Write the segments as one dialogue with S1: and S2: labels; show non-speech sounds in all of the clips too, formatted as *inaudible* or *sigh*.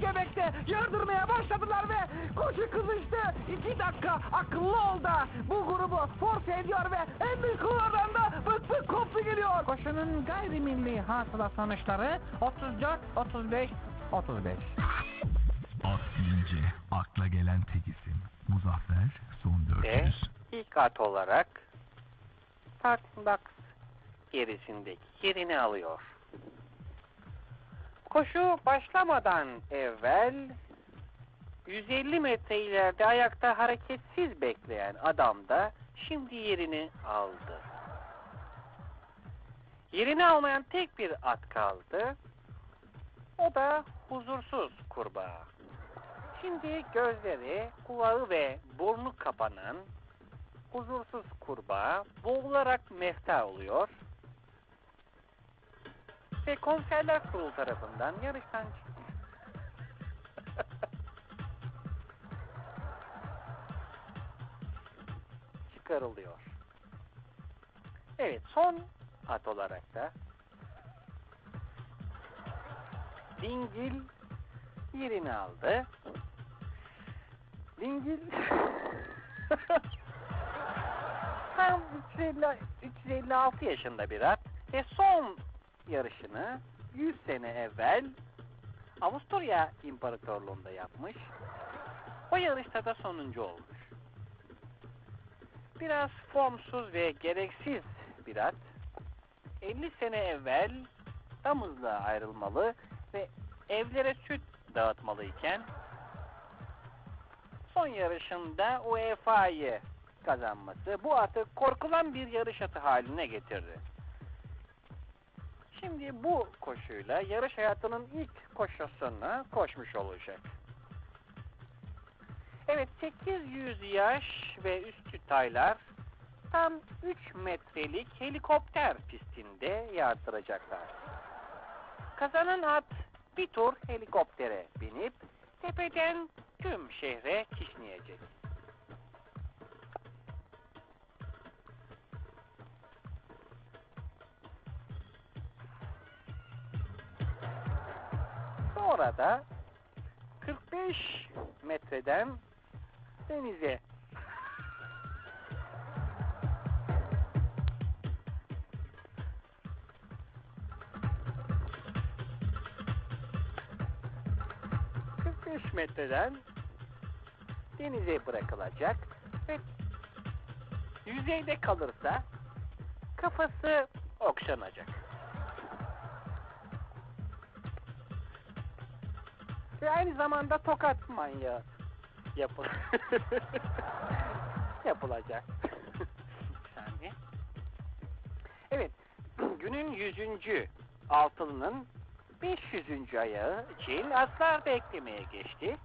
S1: göbekte yardırmaya başladılar ve koşu kızıştı. İki dakika akıllı ol da bu grubu force ediyor ve en büyük hızlardan da bık bık koptu geliyor. Koşunun gayrimilli hasıla sonuçları 34, 35, 35.
S2: At deyince akla gelen tek isim. Muzaffer son 400.
S3: ilk at olarak Startbox gerisindeki yerini alıyor. Koşu başlamadan evvel 150 metre ileride ayakta hareketsiz bekleyen adam da şimdi yerini aldı. Yerini almayan tek bir at kaldı. O da huzursuz kurbağa. Şimdi gözleri, kulağı ve burnu kapanan huzursuz kurbağa boğularak mefta oluyor ve konserler kurulu tarafından yarıştan çıktı. *laughs* Çıkarılıyor. Evet son at olarak da Dingil yerini aldı. Dingil *laughs* tam 350, 356 yaşında bir at ve son yarışını 100 sene evvel Avusturya İmparatorluğu'nda yapmış. O yarışta da sonuncu olmuş. Biraz formsuz ve gereksiz bir at. 50 sene evvel damızla ayrılmalı ve evlere süt dağıtmalıyken son yarışında UEFA'yı kazanması bu atı korkulan bir yarış atı haline getirdi. Şimdi bu koşuyla yarış hayatının ilk koşusunu koşmuş olacak. Evet 800 yaş ve üstü taylar tam 3 metrelik helikopter pistinde yardıracaklar. Kazanan at bir tur helikoptere binip tepeden tüm şehre kişneyecek. Sonra da 45 metreden denize ...45 metreden denize bırakılacak ve yüzeyde kalırsa kafası okşanacak. Ve aynı zamanda tokat manyağı yapıl *laughs* yapılacak. *laughs* Saniye. Evet, *clears throat* günün yüzüncü altılının 500. ayağı için atlar beklemeye geçti.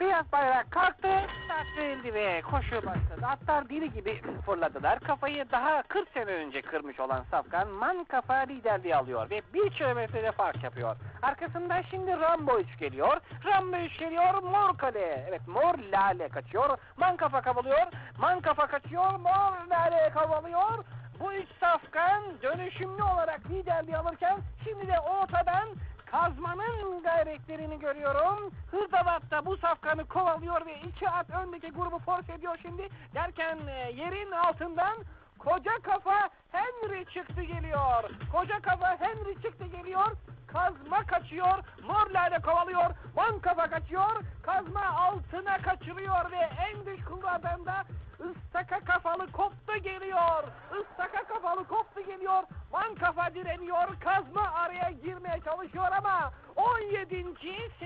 S3: Beyaz bayrak kalktı, start verildi ve koşu başladı. Atlar deli gibi fırladılar. Kafayı daha 40 sene önce kırmış olan Safkan man kafa liderliği alıyor ve bir kilometrede fark yapıyor. Arkasından şimdi Rambo 3 geliyor. Rambo 3 geliyor, Mor Kale. Evet, Mor Lale kaçıyor. Man kafa kavalıyor. Man kafa kaçıyor, Mor Lale kavalıyor. Bu üç safkan dönüşümlü olarak liderliği alırken şimdi de ortadan kazmanın gayretlerini görüyorum. Hırdavat da bu safkanı kovalıyor ve iki at öndeki grubu force ediyor şimdi. Derken e, yerin altından koca kafa Henry çıktı geliyor. Koca kafa Henry çıktı geliyor. Kazma kaçıyor, mor kovalıyor, man kafa kaçıyor, kazma altına kaçırıyor ve en dış kullardan da ıstaka kafalı koptu geliyor. Istaka kafalı koptu geliyor, man kafa direniyor, kazma araya girmeye çalışıyor ama 17.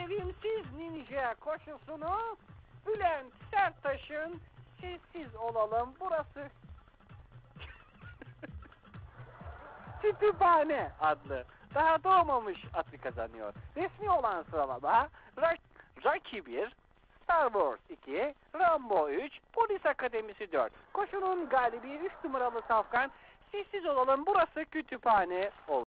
S3: sevimsiz ninja koşusunu Bülent Serttaş'ın sessiz olalım burası *laughs* Kütüphane adlı daha doğmamış atı kazanıyor. Resmi olan sıralama Rock, Rocky 1, Star Wars 2, Rambo 3, Polis Akademisi 4. Koşunun galibi 3 numaralı safkan sessiz olalım burası kütüphane oldu.